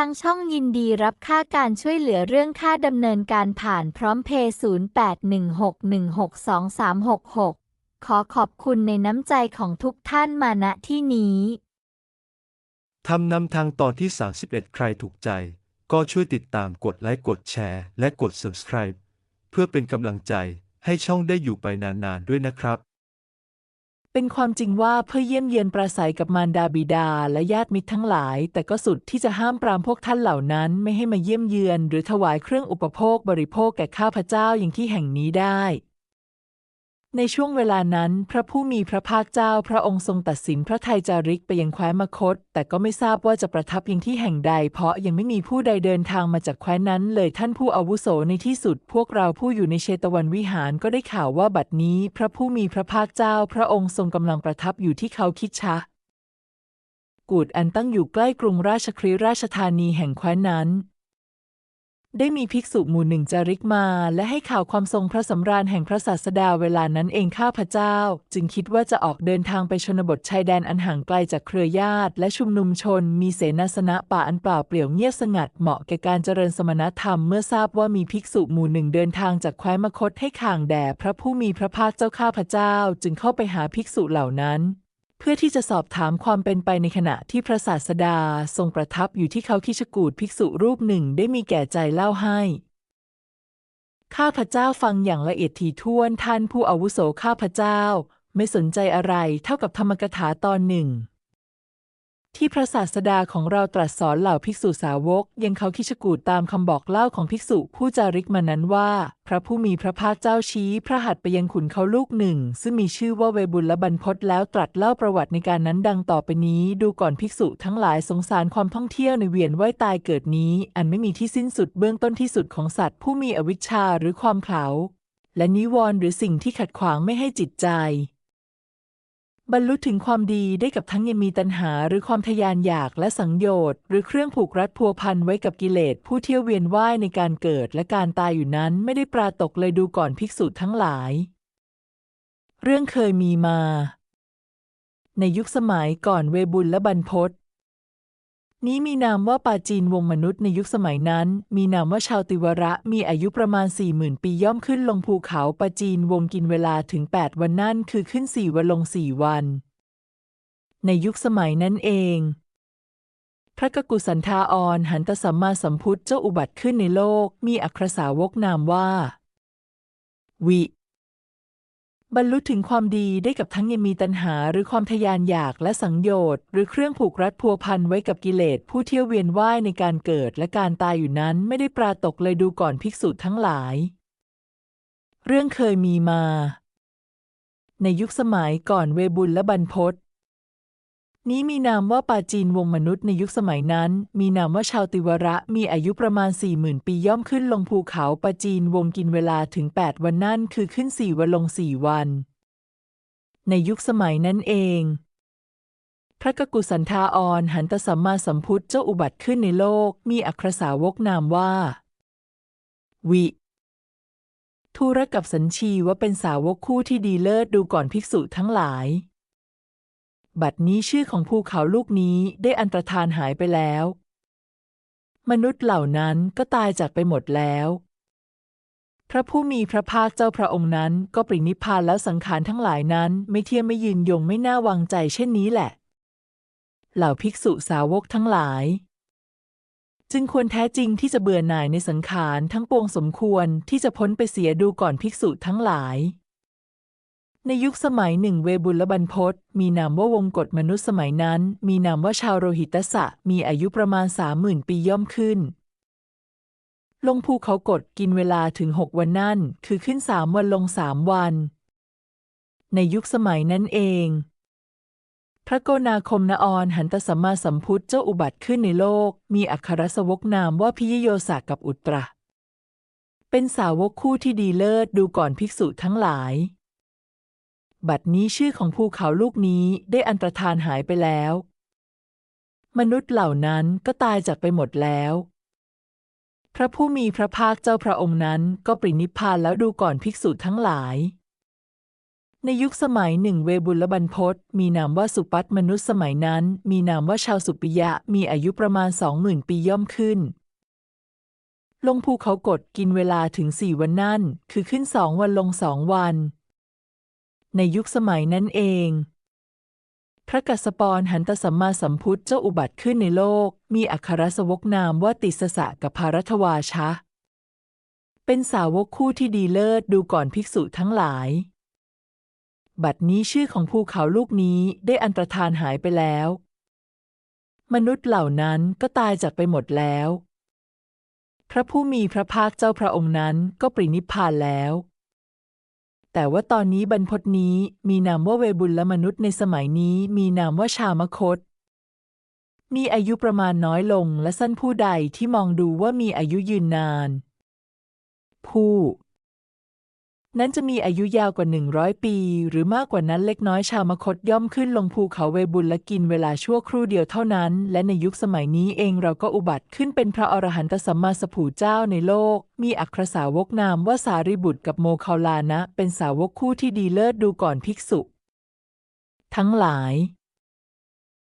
ทางช่องยินดีรับค่าการช่วยเหลือเรื่องค่าดำเนินการผ่านพร้อมเพย์0816162366 ขอขอบคุณในน้ำใจของทุกท่านมาณที่นี้ทำนำทางตอนที่ 31 ใครถูกใจ ก็ช่วยติดตามกดไลค์กดแชร์ และกด subscribe เพื่อเป็นกำลังใจให้ช่องได้อยู่ไปนานๆด้วยนะครับ เป็นความจริงว่าเพื่อเยี่ยมเยียนปราศัยกับมารดาบิดาและญาติมิตรทั้งหลาย แต่ก็สุดที่จะห้ามปรามพวกท่านเหล่านั้นไม่ให้มาเยี่ยมเยือน หรือถวายเครื่องอุปโภคบริโภคแก่ข้าพเจ้าอย่างที่แห่งนี้ได้ ในช่วงเวลานั้น พระผู้มีพระภาคเจ้าพระองค์ทรงตัดสินพระทัยจาริกไปยังแคว้นมคต แต่ก็ไม่ทราบว่าจะประทับยังที่แห่งใด เพราะยังไม่มีผู้ใดเดินทางมาจากแคว้นนั้น เลยท่านผู้อาวุโสในที่สุด พวกเราผู้อยู่ในเชตวันวิหารก็ได้ข่าวว่าบัดนี้ พระผู้มีพระภาคเจ้า พระองค์ทรงกำลังประทับอยู่ที่เขาคิดชะกูดอันตั้งอยู่ใกล้กรุงราชครีราชธานีแห่งแคว้นนั้น ได้มีภิกษุหมู่หนึ่งจาริกมา และให้ข่าวความทรงพระสำราญแห่งพระศาสดาเวลานั้นเองข้าพเจ้า จึงคิดว่าจะออกเดินทางไปชนบทชายแดนอันห่างไกลจากเครือญาติ และชุมนุมชน มีเสนาสนะป่าอันเปล่าเปลี่ยวเงียบสงัดเหมาะแก่การเจริญสมณธรรมเมื่อทราบว่ามีภิกษุหมู่หนึ่งเดินทางจากแคว้นมคตให้ข่างแด่พระผู้มีพระภาคเจ้าข้าพเจ้า จึงเข้าไปหาภิกษุเหล่านั้น เพื่อที่จะสอบถามความเป็นไปในขณะที่พระศาสดาทรงประทับอยู่ที่เขาคิชกูดภิกษุรูปหนึ่งได้มีแก่ใจเล่าให้ ข้าพเจ้าฟังอย่างละเอียดถี่ถ้วนท่านผู้อาวุโสข้าพเจ้า ไม่สนใจอะไรเท่ากับธรรมกถาตอนหนึ่ง ที่พระศาสดาของเราตรัสสอนเหล่าภิกษุสาวก ยังเขาคิชกูดตามคำบอกเล่าของภิกษุผู้จาริกมานั้นว่า พระผู้มีพระภาคเจ้าชี้ พระหัตถ์ไปยังขุนเขาลูกหนึ่ง ซึ่งมีชื่อว่าเวบุลและบรรพตแล้วตรัสเล่าประวัติในการนั้นดังต่อไปนี้ ดูก่อนภิกษุทั้งหลายสงสารความท่องเที่ยวในเวียนว่ายตายเกิดนี้ อันไม่มีที่สิ้นสุดเบื้องต้นที่สุดของสัตว์ ผู้มีอวิชชาหรือความเขลาและนิวรณ์หรือสิ่งที่ขัดขวางไม่ให้จิตใจ บรรลุถึงความดีได้กับทั้งยังมีตัณหาหรือความทยานอยากและสังโยชน์ หรือเครื่องผูกรัดพัวพันไว้กับกิเลสผู้เที่ยวเวียนว่ายในการเกิดและการตายอยู่นั้นไม่ได้ปราตกเลยดูก่อนภิกษุทั้งหลาย เรื่องเคยมีมา ในยุคสมัยก่อนเวบุลและบรรพต นี้มีนามว่าปาจีนวงมนุษย์ในยุคสมัยนั้น มีนามว่าชาวติวระมีอายุประมาณสี่หมื่นปีย่อมขึ้นลงภูเขาปาจีนวงกินเวลาถึงแปดวันนั่นคือขึ้นสี่วันลงสี่วัน ในยุคสมัยนั้นเอง พระกกุสันทาอรหันตสัมมาสัมพุทธเจ้าอุบัติขึ้นในโลก มีอัครสาวกนามว่า วิ บรรลุถึงความดีได้กับทั้งยังมีตัณหาหรือความทยานอยากและสังโยชน์ หรือเครื่องผูกรัดพัวพันไว้กับกิเลสผู้เที่ยวเวียนว่ายในการเกิดและการตายอยู่นั้นไม่ได้ปราตกเลยดูก่อนภิกษุทั้งหลาย เรื่องเคยมีมา ในยุคสมัยก่อนเวบุลและบรรพศ นี้มีนามว่าปาจีนวงมนุษย์ในยุคสมัยนั้น มีนามว่าชาวติวระมีอายุประมาณสี่หมื่นปีย่อมขึ้นลงภูเขาปาจีนวงกินเวลาถึงแปดวันนั่นคือขึ้นสี่วันลงสี่วัน ในยุคสมัยนั้นเอง พระกกุสันทาอรหันตสัมมาสัมพุทธเจ้าอุบัติขึ้นในโลก มีอัครสาวกนามว่า วิทูรกับสัญชีว่าเป็นสาวกคู่ที่ดีเลิศดูก่อนภิกษุทั้งหลาย บัดนี้ชื่อของภูเขาลูกนี้ได้อันตรธานหายไปแล้ว มนุษย์เหล่านั้นก็ตายจากไปหมดแล้ว พระผู้มีพระภาคเจ้าพระองค์นั้นก็ปรินิพพานแล้วสังขารทั้งหลายนั้นไม่เที่ยงไม่ยืนยงไม่น่าวางใจเช่นนี้แหละ เหล่าภิกษุสาวกทั้งหลาย จึงควรแท้จริงที่จะเบื่อหน่ายในสังขารทั้งปวงสมควรที่จะพ้นไปเสียดูก่อนภิกษุทั้งหลาย ในยุคสมัยหนึ่งเวบุลและบรรพตมีนามว่าวงกฎมนุษย์สมัยนั้น มีนามว่าชาวโรหิตสะ มีอายุประมาณสามหมื่นปีย่อมขึ้น ลงภูเขากดกินเวลาถึงหกวันนั่น คือขึ้นสามวันลงสามวัน ในยุคสมัยนั้นเอง พระโกนาคมนาอรหันตสัมมาสัมพุทธเจ้าอุบัติขึ้นในโลก มีอัครสวกนามว่าพิยโยสากับอุตระ เป็นสาวกคู่ที่ดีเลิศดูก่อนภิกษุทั้งหลาย บัดนี้ชื่อของภูเขาลูกนี้ได้อันตรธานหายไปแล้ว มนุษย์เหล่านั้นก็ตายจากไปหมดแล้ว พระผู้มีพระภาคเจ้าพระองค์นั้นก็ปรินิพพานแล้วดูก่อนภิกษุทั้งหลาย ในยุคสมัยหนึ่งเวบุลบรรพตมีนามว่าสุปัตมนุษย์สมัยนั้น มีนามว่าชาวสุปิยะมีอายุประมาณสองหมื่นปีย่อมขึ้นลงภูเขากดกินเวลาถึงสี่วันนั่น คือขึ้นสองวันลงสองวัน ในยุคสมัยนั้นเอง พระกัสสปรหันตสัมมาสัมพุทธเจ้าอุบัติขึ้นในโลก มีอัครสวกนามว่าติสสะกับภารัตวาชะ เป็นสาวกคู่ที่ดีเลิศดูก่อนภิกษุทั้งหลาย บัดนี้ชื่อของภูเขาลูกนี้ได้อันตรธานหายไปแล้ว มนุษย์เหล่านั้นก็ตายจากไปหมดแล้วพระผู้มีพระภาคเจ้าพระองค์นั้นก็ปรินิพพานแล้ว แต่ว่าตอนนี้บรรพตนี้มีนามว่าเวบุลและมนุษย์ในสมัยนี้มีนามว่าชามคต มีอายุประมาณน้อยลงและสั้นผู้ใดที่มองดูว่ามีอายุยืนนาน ผู้ นั้นจะมีอายุยาวกว่าหนึ่งร้อยปี หรือมากกว่านั้นเล็กน้อยชาวมคตย่อมขึ้นลงภูเขาเวบุลและกินเวลาชั่วครู่เดียวเท่านั้น และในยุคสมัยนี้เองเราก็อุบัติขึ้นเป็นพระอรหันตสัมมาสัพพุทธเจ้าในโลก มีอัครสาวกนามว่าสารีบุตรกับโมคาลานะ เป็นสาวกคู่ที่ดีเลิศดูก่อนภิกษุ ทั้งหลาย